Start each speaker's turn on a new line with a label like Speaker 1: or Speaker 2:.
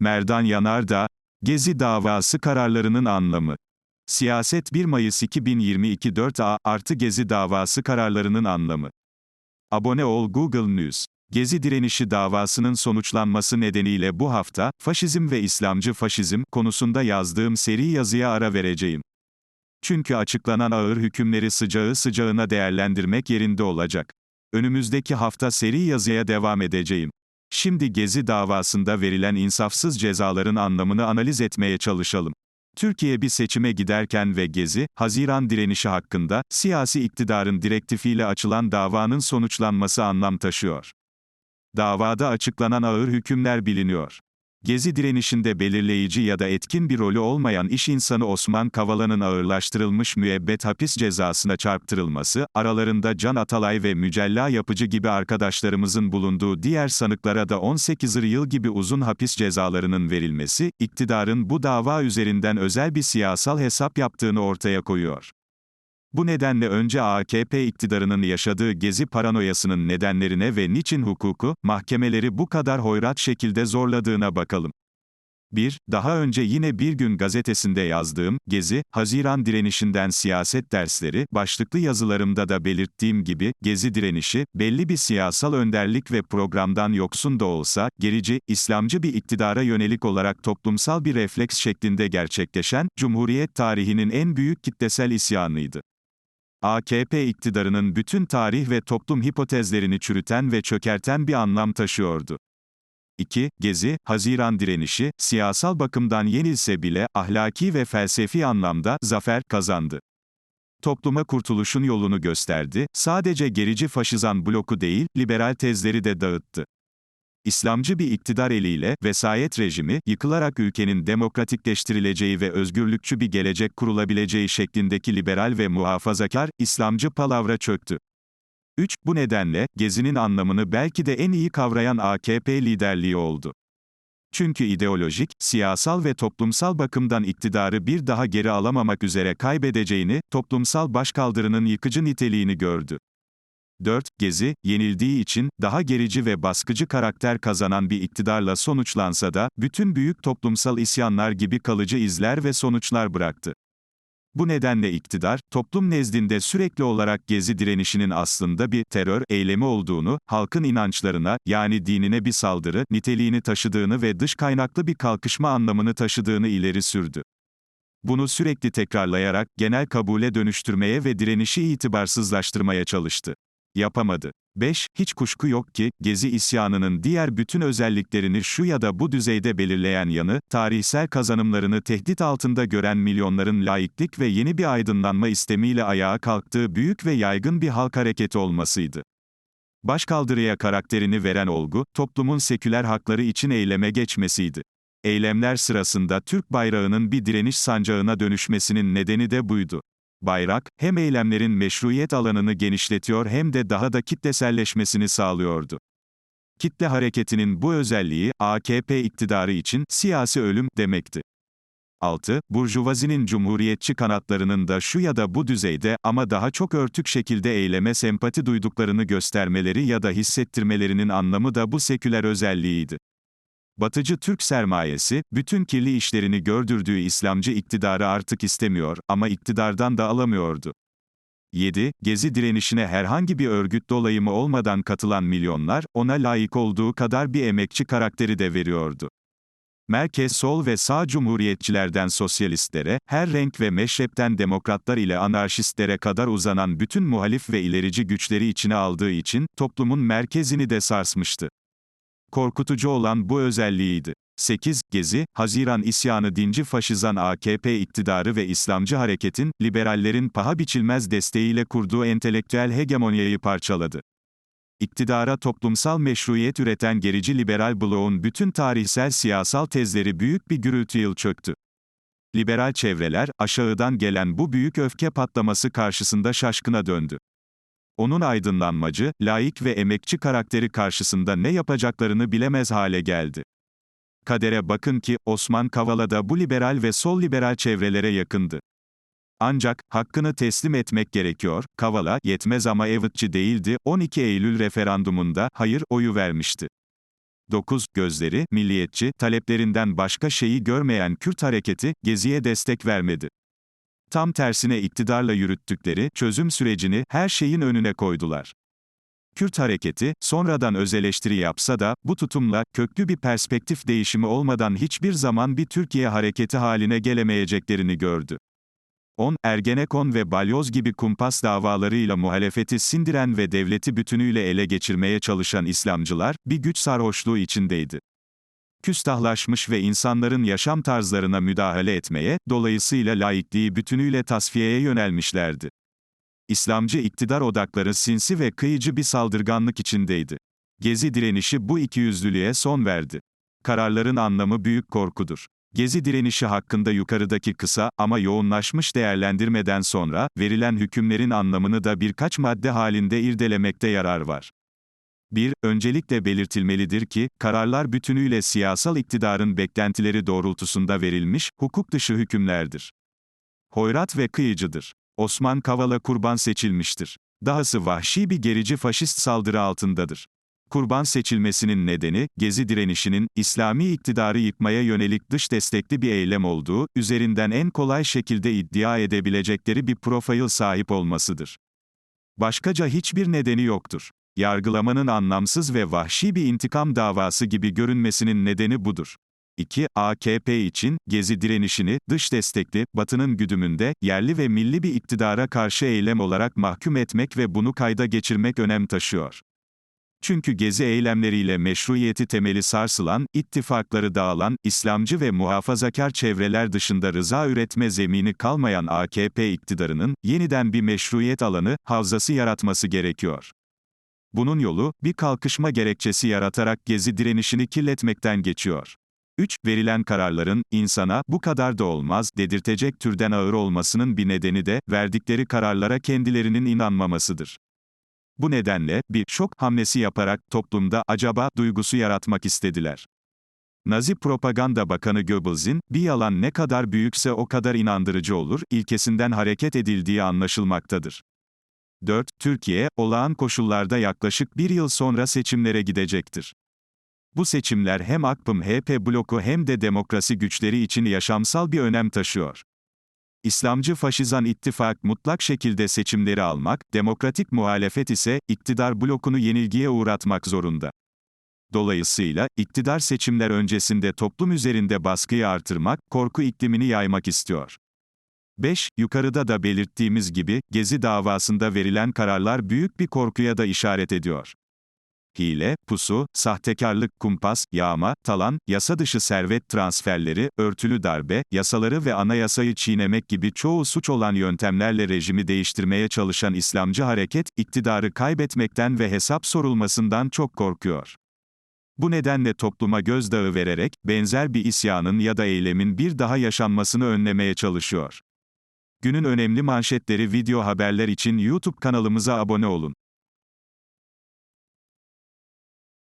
Speaker 1: Merdan Yanardağ, Gezi davası kararlarının anlamı. Siyaset 1 Mayıs 2022 4A artı Gezi davası kararlarının anlamı. Abone ol Google News. Gezi direnişi davasının sonuçlanması nedeniyle bu hafta, faşizm ve İslamcı faşizm konusunda yazdığım seri yazıya ara vereceğim. Çünkü açıklanan ağır hükümleri sıcağı sıcağına değerlendirmek yerinde olacak. Önümüzdeki hafta seri yazıya devam edeceğim. Şimdi Gezi davasında verilen insafsız cezaların anlamını analiz etmeye çalışalım. Türkiye bir seçime giderken ve Gezi, Haziran direnişi hakkında, siyasi iktidarın direktifiyle açılan davanın sonuçlanması anlam taşıyor. Davada açıklanan ağır hükümler biliniyor. Gezi direnişinde belirleyici ya da etkin bir rolü olmayan iş insanı Osman Kavala'nın ağırlaştırılmış müebbet hapis cezasına çarptırılması, aralarında Can Atalay ve Mücella Yapıcı gibi arkadaşlarımızın bulunduğu diğer sanıklara da 18 yıl gibi uzun hapis cezalarının verilmesi, iktidarın bu dava üzerinden özel bir siyasal hesap yaptığını ortaya koyuyor. Bu nedenle önce AKP iktidarının yaşadığı gezi paranoyasının nedenlerine ve niçin hukuku, mahkemeleri bu kadar hoyrat şekilde zorladığına bakalım. 1. Daha önce yine Bir Gün gazetesinde yazdığım, Gezi, Haziran direnişinden siyaset dersleri, başlıklı yazılarımda da belirttiğim gibi, Gezi direnişi, belli bir siyasal önderlik ve programdan yoksun da olsa, gerici, İslamcı bir iktidara yönelik olarak toplumsal bir refleks şeklinde gerçekleşen, Cumhuriyet tarihinin en büyük kitlesel isyanıydı. AKP iktidarının bütün tarih ve toplum hipotezlerini çürüten ve çökerten bir anlam taşıyordu. 2. Gezi, Haziran direnişi, siyasal bakımdan yenilse bile, ahlaki ve felsefi anlamda, zafer kazandı. Topluma kurtuluşun yolunu gösterdi, sadece gerici faşizan bloku değil, liberal tezleri de dağıttı. İslamcı bir iktidar eliyle, vesayet rejimi, yıkılarak ülkenin demokratikleştirileceği ve özgürlükçü bir gelecek kurulabileceği şeklindeki liberal ve muhafazakar, İslamcı palavra çöktü. 3. Bu nedenle, Gezi'nin anlamını belki de en iyi kavrayan AKP liderliği oldu. Çünkü ideolojik, siyasal ve toplumsal bakımdan iktidarı bir daha geri alamamak üzere kaybedeceğini, toplumsal başkaldırının yıkıcı niteliğini gördü. 4. Gezi, yenildiği için, daha gerici ve baskıcı karakter kazanan bir iktidarla sonuçlansa da, bütün büyük toplumsal isyanlar gibi kalıcı izler ve sonuçlar bıraktı. Bu nedenle iktidar, toplum nezdinde sürekli olarak Gezi direnişinin aslında bir terör eylemi olduğunu, halkın inançlarına, yani dinine bir saldırı niteliğini taşıdığını ve dış kaynaklı bir kalkışma anlamını taşıdığını ileri sürdü. Bunu sürekli tekrarlayarak genel kabule dönüştürmeye ve direnişi itibarsızlaştırmaya çalıştı. Yapamadı. 5. Hiç kuşku yok ki, Gezi isyanının diğer bütün özelliklerini şu ya da bu düzeyde belirleyen yanı, tarihsel kazanımlarını tehdit altında gören milyonların laiklik ve yeni bir aydınlanma istemiyle ayağa kalktığı büyük ve yaygın bir halk hareketi olmasıydı. Başkaldırıya karakterini veren olgu, toplumun seküler hakları için eyleme geçmesiydi. Eylemler sırasında Türk bayrağının bir direniş sancağına dönüşmesinin nedeni de buydu. Bayrak, hem eylemlerin meşruiyet alanını genişletiyor hem de daha da kitleselleşmesini sağlıyordu. Kitle hareketinin bu özelliği, AKP iktidarı için siyasi ölüm demekti. 6. Burjuvazinin cumhuriyetçi kanatlarının da şu ya da bu düzeyde ama daha çok örtük şekilde eyleme sempati duyduklarını göstermeleri ya da hissettirmelerinin anlamı da bu seküler özelliğiydi. Batıcı Türk sermayesi, bütün kirli işlerini gördürdüğü İslamcı iktidarı artık istemiyor ama iktidardan da alamıyordu. 7. Gezi direnişine herhangi bir örgüt dolayımı olmadan katılan milyonlar, ona layık olduğu kadar bir emekçi karakteri de veriyordu. Merkez sol ve sağ cumhuriyetçilerden sosyalistlere, her renk ve meşrepten demokratlar ile anarşistlere kadar uzanan bütün muhalif ve ilerici güçleri içine aldığı için, toplumun merkezini de sarsmıştı. Korkutucu olan bu özelliğiydi. 8. Gezi, Haziran isyanı dinci faşizan AKP iktidarı ve İslamcı hareketin, liberallerin paha biçilmez desteğiyle kurduğu entelektüel hegemonyayı parçaladı. İktidara toplumsal meşruiyet üreten gerici liberal bloğun bütün tarihsel siyasal tezleri büyük bir gürültü yıl çöktü. Liberal çevreler, aşağıdan gelen bu büyük öfke patlaması karşısında şaşkına döndü. Onun aydınlanmacı, laik ve emekçi karakteri karşısında ne yapacaklarını bilemez hale geldi. Kadere bakın ki, Osman Kavala da bu liberal ve sol liberal çevrelere yakındı. Ancak, hakkını teslim etmek gerekiyor, Kavala, yetmez ama evıtçı değildi, 12 Eylül referandumunda, hayır, oyu vermişti. 9. Gözleri, milliyetçi, taleplerinden başka şeyi görmeyen Kürt hareketi, Gezi'ye destek vermedi. Tam tersine iktidarla yürüttükleri çözüm sürecini her şeyin önüne koydular. Kürt hareketi, sonradan öz eleştiri yapsa da, bu tutumla, köklü bir perspektif değişimi olmadan hiçbir zaman bir Türkiye hareketi haline gelemeyeceklerini gördü. 10. Ergenekon ve Balyoz gibi kumpas davalarıyla muhalefeti sindiren ve devleti bütünüyle ele geçirmeye çalışan İslamcılar, bir güç sarhoşluğu içindeydi. Küstahlaşmış ve insanların yaşam tarzlarına müdahale etmeye, dolayısıyla laikliği bütünüyle tasfiyeye yönelmişlerdi. İslamcı iktidar odakları sinsi ve kıyıcı bir saldırganlık içindeydi. Gezi direnişi bu ikiyüzlülüğe son verdi. Kararların anlamı büyük korkudur. Gezi direnişi hakkında yukarıdaki kısa ama yoğunlaşmış değerlendirmeden sonra, verilen hükümlerin anlamını da birkaç madde halinde irdelemekte yarar var. 1. Öncelikle belirtilmelidir ki, kararlar bütünüyle siyasal iktidarın beklentileri doğrultusunda verilmiş, hukuk dışı hükümlerdir. Hoyrat ve kıyıcıdır. Osman Kavala kurban seçilmiştir. Dahası vahşi bir gerici faşist saldırı altındadır. Kurban seçilmesinin nedeni, Gezi direnişinin, İslami iktidarı yıkmaya yönelik dış destekli bir eylem olduğu, üzerinden en kolay şekilde iddia edebilecekleri bir profil sahip olmasıdır. Başkaca hiçbir nedeni yoktur. Yargılamanın anlamsız ve vahşi bir intikam davası gibi görünmesinin nedeni budur. 2. AKP için, Gezi direnişini, dış destekli, Batı'nın güdümünde, yerli ve milli bir iktidara karşı eylem olarak mahkum etmek ve bunu kayda geçirmek önem taşıyor. Çünkü gezi eylemleriyle meşruiyeti temeli sarsılan, ittifakları dağılan, İslamcı ve muhafazakar çevreler dışında rıza üretme zemini kalmayan AKP iktidarının, yeniden bir meşruiyet alanı, havzası yaratması gerekiyor. Bunun yolu, bir kalkışma gerekçesi yaratarak gezi direnişini kirletmekten geçiyor. 3. Verilen kararların, insana, bu kadar da olmaz, dedirtecek türden ağır olmasının bir nedeni de, verdikleri kararlara kendilerinin inanmamasıdır. Bu nedenle, bir şok hamlesi yaparak toplumda acaba duygusu yaratmak istediler. Nazi Propaganda Bakanı Goebbels'in, bir yalan ne kadar büyükse o kadar inandırıcı olur, ilkesinden hareket edildiği anlaşılmaktadır. 4. Türkiye, olağan koşullarda yaklaşık bir yıl sonra seçimlere gidecektir. Bu seçimler hem AKP'ım HP bloku hem de demokrasi güçleri için yaşamsal bir önem taşıyor. İslamcı faşizan ittifak mutlak şekilde seçimleri almak, demokratik muhalefet ise, iktidar blokunu yenilgiye uğratmak zorunda. Dolayısıyla, iktidar seçimler öncesinde toplum üzerinde baskıyı artırmak, korku iklimini yaymak istiyor. 5. Yukarıda da belirttiğimiz gibi, Gezi davasında verilen kararlar büyük bir korkuya da işaret ediyor hile, pusu, sahtekarlık, kumpas, yağma, talan, yasa dışı servet transferleri, örtülü darbe, yasaları ve anayasayı çiğnemek gibi çoğu suç olan yöntemlerle rejimi değiştirmeye çalışan İslamcı hareket, iktidarı kaybetmekten ve hesap sorulmasından çok korkuyor. Bu nedenle topluma gözdağı vererek, benzer bir isyanın ya da eylemin bir daha yaşanmasını önlemeye çalışıyor. Günün önemli manşetleri video haberler için YouTube kanalımıza abone olun.